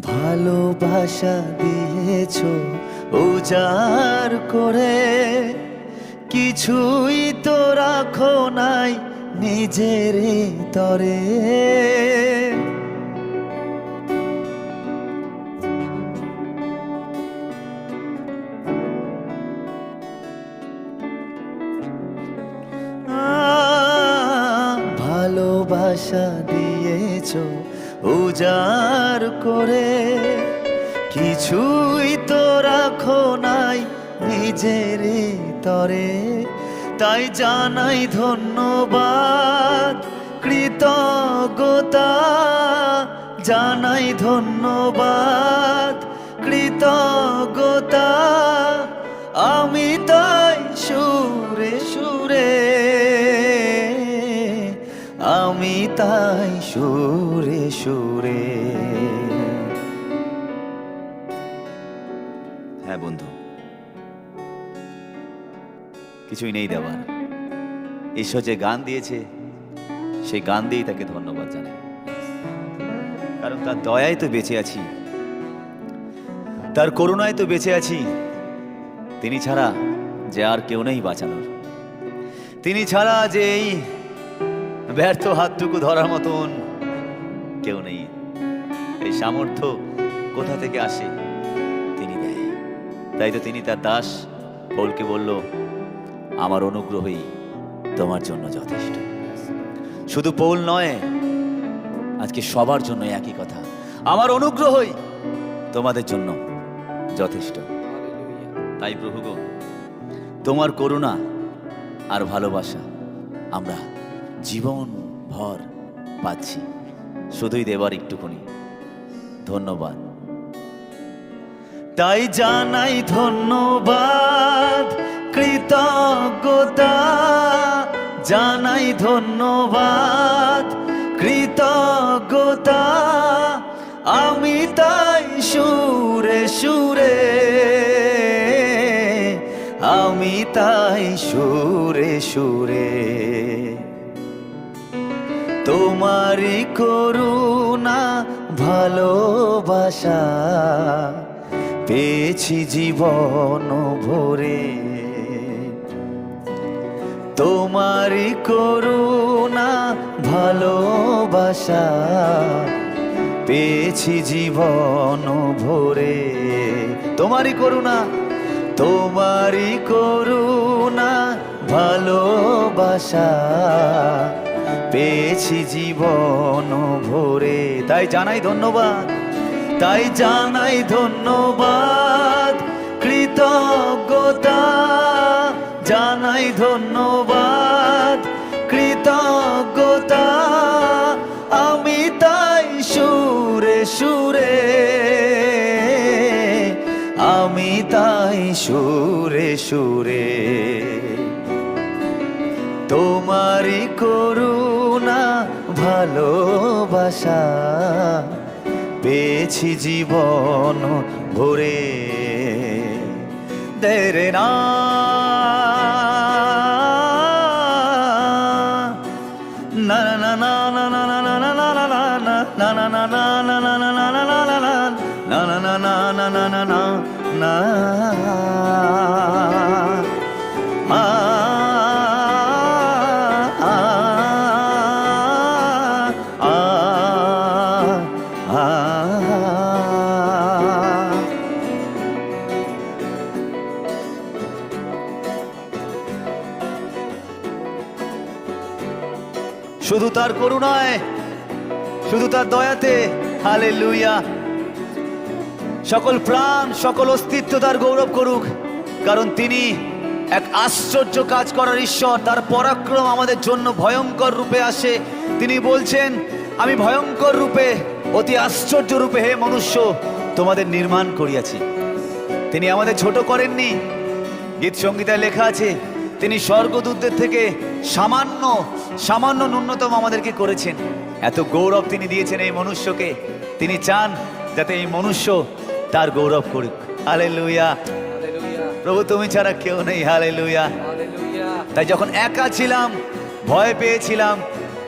ভালোবাসা দিয়েছ উজাড় করে। কিছুই তো রাখো নাই নিজের তরে। ভালোবাসা দিয়েছ উজাড় করে কিছুই তো রাখো নাই নিজের তরে। তাই জানাই ধন্যবাদ, কৃতজ্ঞতা। জানাই ধন্যবাদ, কৃতজ্ঞতা। আমি তাই সুরে সুরে। হ্যাঁ বন্ধু, কিছুই নেই দেওয়ার ঈশ্বর যে গান দিয়েছে, সেই গান দিয়েই তাকে ধন্যবাদ জানাই। কারণ তার দয়ায় তো বেঁচে আছি, তার করুণায় তো বেঁচে আছি, তিনি ছাড়া যে আর কেউ নেই বাঁচানোর। তিনি ছাড়া যে এই ব্যর্থ হাতটুকু ধরার মতন কেউ নেই। এই সামর্থ্য কোথা থেকে আসে? তিনি দেয় তাই তো তিনি তার দাস। পৌলকে বলল আমার অনুগ্রহই তোমার জন্য যথেষ্ট। শুধু পৌল নয় আজকে সবার জন্য একই কথা। আমার অনুগ্রহই তোমাদের জন্য যথেষ্ট। তাই প্রভু গো তোমার করুণা আর ভালোবাসা আমরা জীবন ভর পাচ্ছি। শুধুই দেবার একটুখানি। ধন্যবাদ। তাই জানাই ধন্যবাদ, কৃতজ্ঞতা। জানাই ধন্যবাদ, কৃতজ্ঞতা। আমি তাই সুরে সুরে, আমি তাই সুরে সুরে। তোমারই করুণা, ভালোবাসা। পেয়েছি জীবন ভরে। তোমারই করুণা, ভালোবাসা। পেয়েছি জীবন ভরে। তোমারই করুণা তোমারই করুণা, ভালোবাসা। পেয়েছি জীবন ভরে। তাই জানাই ধন্যবাদ, তাই জানাই ধন্যবাদ, কৃতজ্ঞতা। জানাই ধন্যবাদ, কৃতজ্ঞতা। আমি তাই সুরে সুরে, আমি তাই সুরে সুরে। তোমারই করুণা ভালোবাসা। পেয়েছি জীবন ভরে। দেরে না শুধু তার করুণায়, শুধু তার দয়াতে হালে লুইয়া সকল প্রাণ, সকল অস্তিত্ব তার গৌরব করুক, কারণ তিনি এক আশ্চর্য কাজ করার ঈশ্বর। তার পরাক্রম আমাদের জন্য ভয়ঙ্কর রূপে আসে। তিনি বলছেন, আমি ভয়ঙ্কর রূপে, অতি আশ্চর্য রূপে হে মনুষ্য, তোমাদের নির্মাণ করিয়াছি। তিনি আমাদের ছোট করেননি। গীত সঙ্গীতায় লেখা আছে, তিনি স্বর্গদূতদের থেকে সামান্য সামান্য ন্যূনতম আমাদেরকে করেছেন। এত গৌরব তিনি দিয়েছেন এই মনুষ্যকে। তিনি চান যাতে এই মনুষ্য তার গৌরব করুক। হালে লুইয়া প্রভু, তুমি ছাড়া কেউ নেই। হালে লুইয়া তাই যখন একা ছিলাম, ভয় পেয়েছিলাম,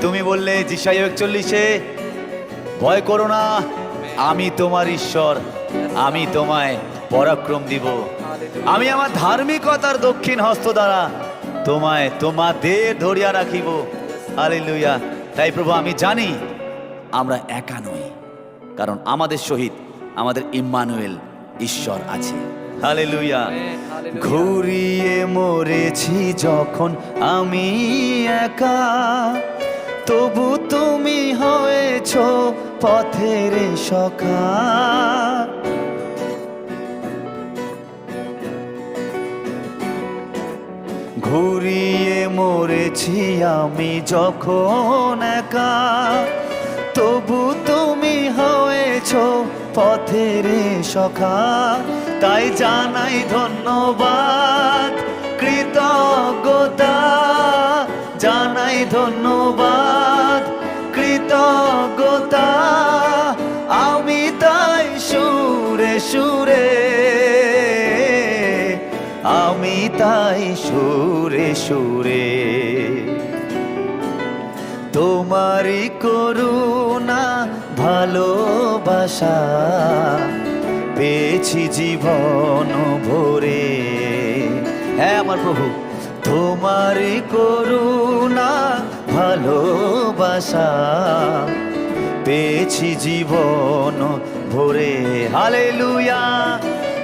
তুমি বললে, জিসাই একচল্লিশে, ভয় করো না। আমি তোমার ঈশ্বর। আমি তোমায় পরাক্রম দিব। আমি আমার ধার্মিকতার দক্ষিণ হস্ত দ্বারা তোমায় তোমাদের ধরিয়া রাখিব। হালেলুয়া। তাই প্রভু, আমি জানি আমরা একা নই, কারণ আমাদের সহিত আমাদের ইম্মানুয়েল ঈশ্বর আছে। হালেলুয়া। ঘুরিয়ে মরেছি যখন আমি একা, তবু তুমি হয়েছ পথের সখা। ঘুরিয়ে মরেছি আমি যখন একা। তবু তুমি হয়েছ পথের সখা। তাই জানাই ধন্যবাদ, কৃতজ্ঞতা। জানাই ধন্যবাদ, কৃতজ্ঞতা। আমি তাই সুরে সুরে আমি তাই সুরে সুরে। তোমারই করুণা, ভালোবাসা পেয়েছি জীবন ভরে। হ্যাঁ আমার প্রভু। তোমারই করুণা, ভালোবাসা পেয়েছি জীবন ভরে। হালেলুয়া!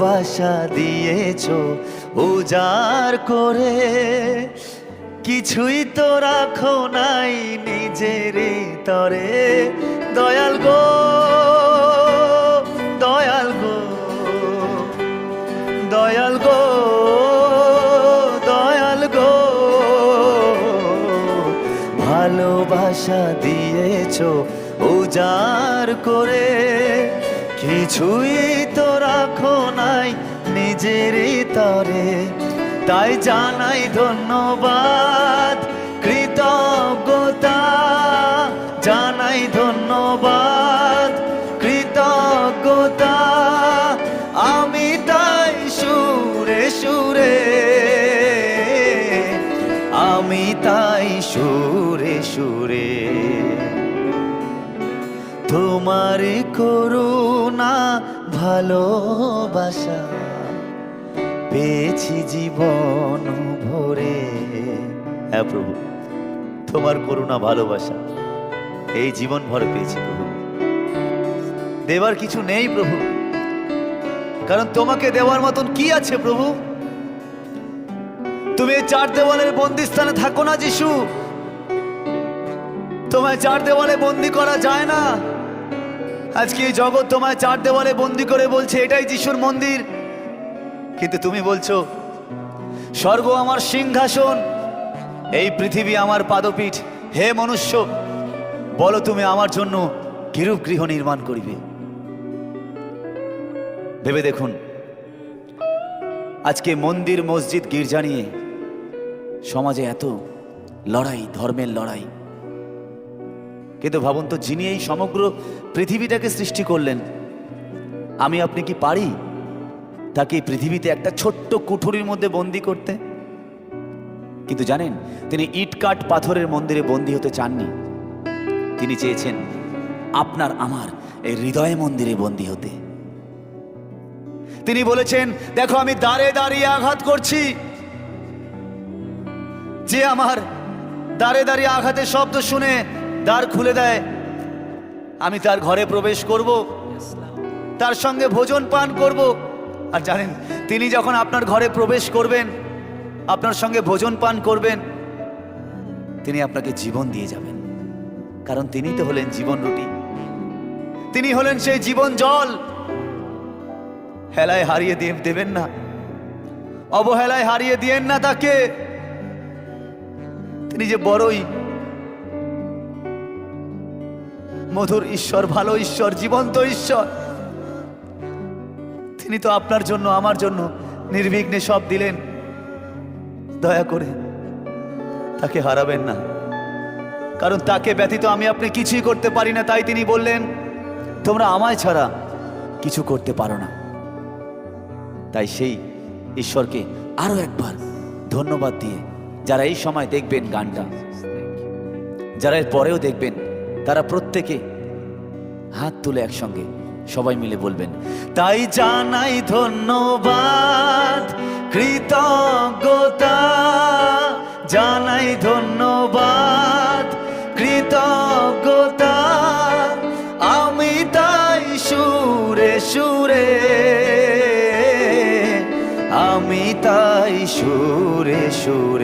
ভালোবাসা দিয়েছ, উজাড় করে। কিছুই তো রাখো নাই নিজের তরে দয়াল গো দয়াল গো দয়াল গো দয়াল গো। ভালোবাসা দিয়েছ, উজাড় করে। কিছুই তো রাখো নাই নিজের তরে তাই জানাই ধন্যবাদ, কৃতজ্ঞতা। জানাই ধন্যবাদ, কৃতজ্ঞতা। আমি তাই সুরে সুরে, আমি তাই সুরে সুরে। তোমার করুণা, ভালোবাসা পেয়েছি জীবন ভরে। হ্যাঁ প্রভু, তোমার করুণা, ভালোবাসা এই জীবন ভর পেয়েছি প্রভু। দেবার কিছু নেই প্রভু, কারণ তোমাকে দেওয়ার মতন কি আছে প্রভু? তুমি চার দেওয়ালের বন্দিস্থানে থাকো না, যিশু। তোমায় চার দেওয়ালে বন্দি করা যায় না। আজকে এই জগৎ তোমায় চার দেওয়ালে বন্দি করে বলছে, এটাই যিশুর মন্দির। কিন্তু তুমি বলছো, স্বর্গ আমার সিংহাসন, এই পৃথিবী আমার পাদপীঠ। হে মনুষ্য, বলো তুমি আমার জন্য কিরূপ গৃহ নির্মাণ করিবে? ভেবে দেখুন, আজকে মন্দির, মসজিদ, গির্জা নিয়ে সমাজে এত লড়াই, ধর্মের লড়াই। কিন্তু ভাবুন তো, যিনি এই সমগ্র পৃথিবীটাকে সৃষ্টি করলেন। আমি আপনি কি পারি তাকে পৃথিবীতে একটা ছোট্ট কুঠুরির মধ্যে বন্দি করতে? কিন্তু জানেন, তিনি ইট কাঠ পাথরের মন্দিরে বন্দি হতে চাননি। তিনি চেয়েছেন আপনার আমার এই হৃদয় মন্দিরে বন্দি হতে। তিনি বলেছেন, দেখো, আমি দাঁড়ে দাঁড়িয়ে আঘাত করছি। যে আমার দাঁড়ে দাঁড়িয়ে আঘাতের শব্দ শুনে দ্বার খুলে দেয় আমি তার ঘরে প্রবেশ করব। তার সঙ্গে ভোজন পান করব। আর জানেন, তিনি যখন আপনার ঘরে প্রবেশ করবেন, আপনার সঙ্গে ভোজন পান করবেন, তিনি আপনাকে জীবন দিয়ে যাবেন। কারণ তিনি তো হলেন জীবন রুটি। তিনি হলেন সেই জীবন জল। হেলায় হারিয়ে দিয়ে দেবেন না। অবহেলায় হারিয়ে দিয়েন না তাকে। তিনি যে বড়ই মধুর ঈশ্বর, ভালো ঈশ্বর, জীবন্ত ঈশ্বর। তিনি তো আপনার জন্য, আমার জন্য নির্বিঘ্নে সব দিলেন। দয়া করে তাকে হারাবেন না। কারণ তাকে ব্যতীত আমি আপনি কিছুই করতে পারি না, তাই তিনি বললেন, তোমরা আমায় ছাড়া কিছু করতে পারো না। তাই সেই ঈশ্বরকে আরও একবার ধন্যবাদ দিয়ে যারা এই সময় দেখবেন গানটা, যারা এর পরেও দেখবেন তারা প্রত্যেকে হাত তুলে একসঙ্গে সবাই মিলে বলবেন, তাই জানাই ধন্যবাদ, কৃতজ্ঞতা, জানাই ধন্যবাদ, কৃতজ্ঞতা, আমি তাই সুরে সুরে, আমি তাই সুরে সুরে।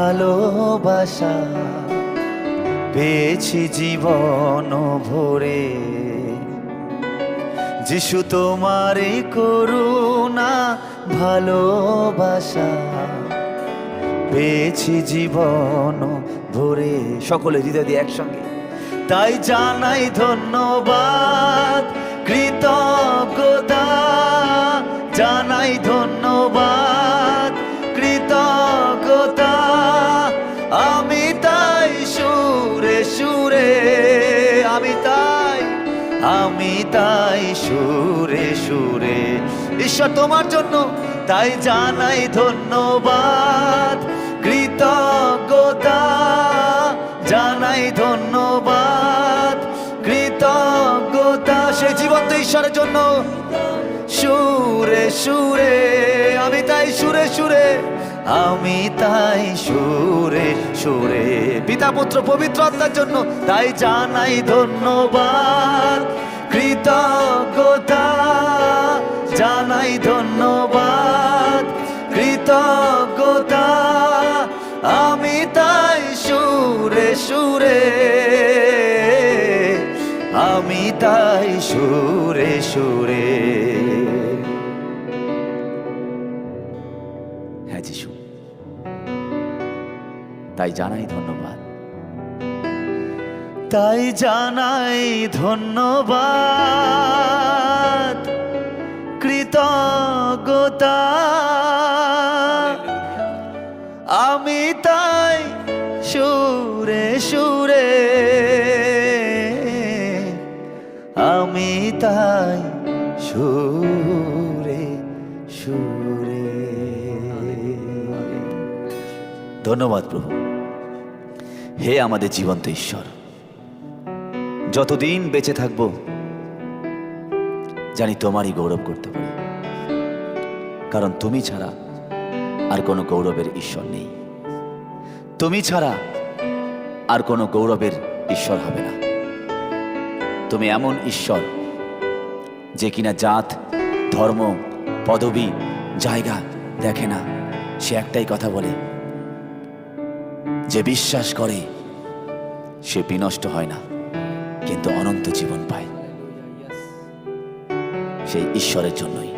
ভালোবাসা পেয়েছি জীবন ভরে। যিশু, তোমারে করুণা, ভালোবাসা পেয়েছি জীবন ভরে। সকলে হৃদয় দিয়ে একসঙ্গে। তাই জানাই ধন্যবাদ, কৃতজ্ঞতা। জানাই ধন্যবাদ। তাই সুরে সুরে। ঈশ্বর তোমার জন্য, তাই জানাই ধন্যবাদ। কৃতজ্ঞতা, জানাই ধন্যবাদ। কৃতজ্ঞতা, সে জীবন্ত ঈশ্বরের জন্য। সুরে সুরে, আমি তাই সুরে সুরে, আমি তাই সুরে সুরে। পিতা, পুত্র, পবিত্র আত্মার জন্য তাই জানাই ধন্যবাদ। কৃতজ্ঞতা জানাই ধন্যবাদ। কৃতজ্ঞতা, আমি তাই সুরে সুরে, আমি তাই সুরে সুরে। হ্যাঁ যিশু। তাই জানাই ধন্যবাদ। তাই জানাই ধন্যবাদ, কৃতজ্ঞতা। আমি তাই সুরে সুরে, আমি তাই সুরে সুরে। ধন্যবাদ প্রভু। হে আমাদের জীবন্ত ঈশ্বর। যতদিন বেঁচে থাকব, জানি তোমারই গৌরব করতে পারি। কারণ তুমি ছাড়া আর কোনো গৌরবের ঈশ্বর নেই। তুমি ছাড়া আর কোনো গৌরবের ঈশ্বর হবে না। তুমি এমন ঈশ্বর যে কিনা জাত, ধর্ম, পদবি, জায়গা দেখে না, সে একটাই কথা বলে। যে বিশ্বাস করে, সে বিনষ্ট হয় না। কিন্তু অনন্ত জীবন পায়। সেই ঈশ্বরের জন্যই।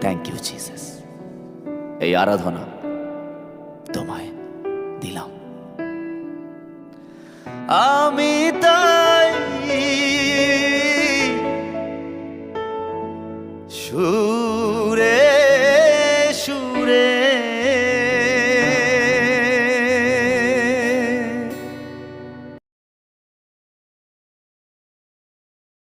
থ্যাংক ইউ জিসাস এই আরাধনা